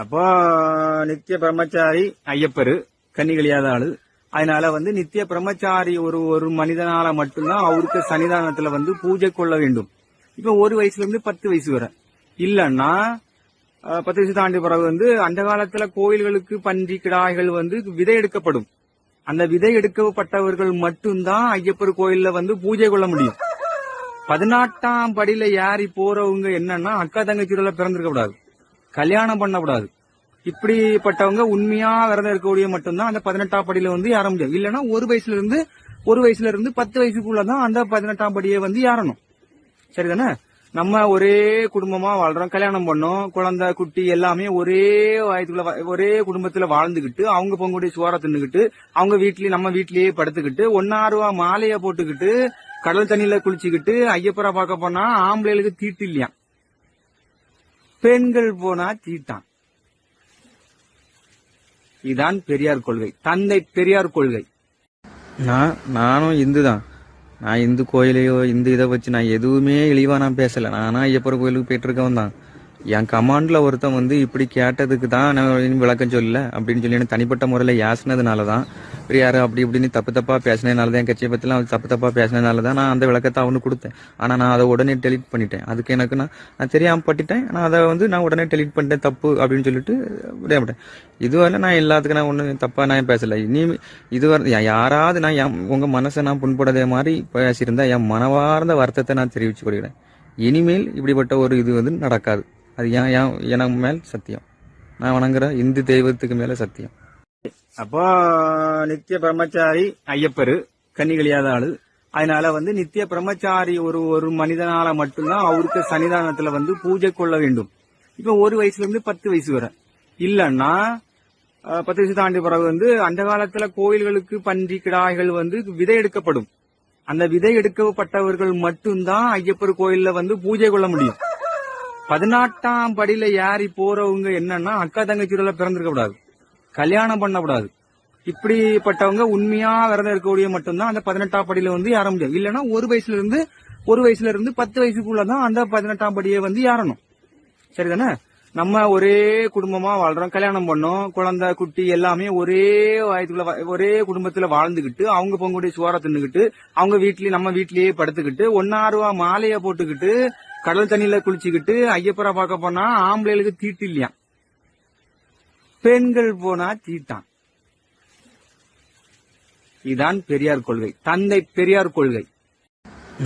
அப்போ நித்திய பிரம்மச்சாரி ஐயப்பரு கன்னிகளியாத ஆளு. அதனால வந்து நித்திய பிரம்மச்சாரி ஒரு ஒரு மனிதனால மட்டும்தான் அவருக்கு சன்னிதானத்துல வந்து பூஜை கொள்ள வேண்டும். இப்ப ஒரு வயசுல இருந்து பத்து வயசு வரை. இல்லன்னா பத்து வயசு தாண்டி பிறகு வந்து அந்த காலத்துல கோயில்களுக்கு பன்றி கிடாய்கள் வந்து விதை எடுக்கப்படும். அந்த விதை எடுக்கப்பட்டவர்கள் மட்டும்தான் ஐயப்பர் கோயில்ல வந்து பூஜை கொள்ள முடியும். பதினாட்டாம் படியில ஏறி போறவங்க என்னன்னா அக்கா தங்கச்சியோட பிறந்திருக்க கூடாது. கல்யாணம் பண்ணக்கூடாது. இப்படிப்பட்டவங்க உண்மையா விரதம் இருக்கக்கூடிய மட்டும்தான் அந்த பதினெட்டாம் படியில வந்து ஏற முடியும். இல்லைன்னா ஒரு வயசுல இருந்து ஒரு வயசுல இருந்து பத்து வயசுக்குள்ளதான் அந்த பதினெட்டாம் படியை வந்து ஏறணும் சரிதானே? நம்ம ஒரே குடும்பமா வாழ்றோம் கல்யாணம் பண்ணோம் குழந்தை குட்டி எல்லாமே ஒரே வயதுக்குள்ள வா- ஒரே குடும்பத்துல வாழ்ந்துகிட்டு அவங்க பொங்குடைய சோற தின்னுகிட்டு அவங்க வீட்லயே நம்ம வீட்லயே படுத்துக்கிட்டு ஒன்னா ரூபா மாலைய போட்டுக்கிட்டு கடல் தண்ணியில குளிச்சுக்கிட்டு ஐயப்பரா பார்க்க போனா ஆம்பளைகளுக்கு தீட்டு இல்லையா பெண்கள் போனா தீட்டான் இதுதான் பெரியார் கொள்கை. தந்தை பெரியார் கொள்கை. நான் நானும் இந்து தான் நான் இந்து கோயிலையோ இந்து இதை வச்சு நான் எதுவுமே இழிவா நான் பேசல. நானா ஐயப்பர் கோயிலுக்கு போயிட்டு இருக்கவன் தான். என் கமாண்ட்ல ஒருத்தன் வந்து இப்படி கேட்டதுக்கு தான் நான் விளக்கம் சொல்லல அப்படின்னு சொல்லி எனக்கு தனிப்பட்ட முறையில் யாசினதுனால தான் யாரு அப்படி இப்படின்னு தப்பு தப்பா பேசினதுனால தான் என் கட்சியை பத்திலாம் அவன் தப்பு தப்பா பேசினதுனால தான் நான் அந்த விளக்கத்தை அவனுக்கு கொடுத்தேன். ஆனா நான் அதை உடனே டெலிட் பண்ணிட்டேன். அதுக்கு எனக்கு நான் நான் தெரியாம பட்டுட்டேன். நான் அதை வந்து நான் உடனே டெலிட் பண்ணிட்டேன். தப்பு அப்படின்னு சொல்லிட்டு விடையாமட்டேன் இதுவரை நான் எல்லாத்துக்கும் நான் ஒன்றும் தப்பா நான் பேசல. இனி இதுவரை யாராவது நான் என் உங்க மனசை நான் புண்படாத மாதிரி பேசியிருந்தா என் மனவார்ந்த வருத்தத்தை நான் தெரிவிச்சு கொள்கிறேன். இனிமேல் இப்படிப்பட்ட ஒரு இது வந்து நடக்காது. அது ஏன் ஏன் எனக்கு மேல் சத்தியம். நான் வணங்குற இந்து தெய்வத்துக்கு மேல சத்தியம். அப்போ நித்திய பிரம்மச்சாரி ஐயப்பரு கன்னிகளியாத ஆளு. அதனால வந்து நித்திய பிரம்மச்சாரி ஒரு ஒரு மனிதனால மட்டும்தான் அவருக்கு சன்னிதானத்துல வந்து பூஜை கொள்ள வேண்டும். இப்ப ஒரு வயசுல இருந்து பத்து வயசு வரை. இல்லன்னா பத்து வயசு தாண்டி பிறகு வந்து அந்த காலத்துல கோயில்களுக்கு பன்றி கிடாய்கள் வந்து விதை எடுக்கப்படும். அந்த விதை எடுக்கப்பட்டவர்கள் மட்டும்தான் ஐயப்பர் கோயில்ல வந்து பூஜை கொள்ள முடியும். பதினாட்டாம் படியில ஏறி போறவங்க என்னன்னா அக்கா தங்கச்சியோட பிறந்திருக்க கூடாது. கல்யாணம் பண்ணக்கூடாது. இப்படிப்பட்டவங்க உண்மையா விரதம் இருக்கக்கூடிய மட்டும்தான் அந்த பதினெட்டாம் படியில வந்து ஏற முடியும். இல்லைன்னா ஒரு வயசுல இருந்து ஒரு வயசுல இருந்து பத்து வயசுக்குள்ளதான் அந்த பதினெட்டாம் படியை வந்து ஏறணும் சரிதானே? நம்ம ஒரே குடும்பமா வாழ்றோம் கல்யாணம் பண்ணோம் குழந்தை குட்டி எல்லாமே ஒரே வயதுக்குள்ள ஒரே குடும்பத்துல வாழ்ந்துகிட்டு அவங்க பொங்குடைய சுவார தின்னுகிட்டு அவங்க வீட்லயே நம்ம வீட்லயே படுத்துக்கிட்டு ஒன்னா ரூபா மாலைய போட்டுக்கிட்டு கடல் தண்ணியில குளிச்சுக்கிட்டு ஐயப்பரா பார்க்க போனா ஆம்பளைகளுக்கு தீட்டு இல்லையா? பெண்கள் போனா தீட்டான். இதுதான் பெரியார் கொள்கை. தந்தை பெரியார் கொள்கை.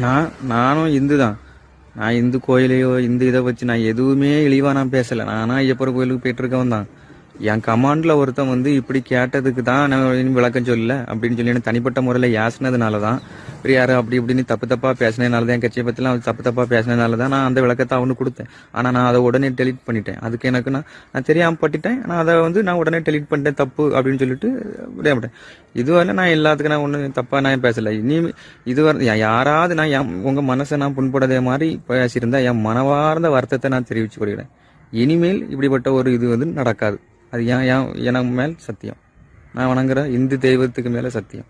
நான் நானும் இந்து தான் நான் இந்து கோயிலையோ இந்து இதை வச்சு நான் எதுவுமே இழிவா நான் பேசல. நானா ஐயப்பர் கோயிலுக்கு போயிட்டு இருக்கவன் தான். என் கமாண்ட்ல ஒருத்தன் வந்து இப்படி கேட்டதுக்கு தான் நான் விளக்கம் சொல்லல அப்படின்னு சொல்லி எனக்கு தனிப்பட்ட முறையில் யாசினதுனால தான் பிரியாரு அப்படி இப்படின்னு தப்பு தப்பா பேசினதுனால தான் என் கட்சியை பத்திலாம் தப்பு தப்பா பேசினதுனால தான் நான் அந்த விளக்கத்தை அவனுக்கு கொடுத்தேன். ஆனா நான் அதை உடனே டெலிட் பண்ணிட்டேன். அதுக்கு எனக்கு நான் நான் தெரியாம பட்டுட்டேன். நான் அதை வந்து நான் உடனே டெலிட் பண்ணிட்டேன். தப்பு அப்படின்னு சொல்லிட்டு விடையாமட்டேன் இதுவரை நான் எல்லாத்துக்கும் நான் ஒன்றும் தப்பா நான் பேசல. இனி இதுவரை யாராவது நான் என் உங்க மனசை நான் புண்படாத மாதிரி பேசியிருந்தா என் மனவார்ந்த வருத்தத்தை நான் தெரிவிச்சு கொள்கிறேன். இனிமேல் இப்படிப்பட்ட ஒரு இது வந்து நடக்காது. அது ஏன் ஏன் எனக்கு மேல் சத்தியம். நான் வணங்குற இந்து தெய்வத்துக்கு மேல சத்தியம்.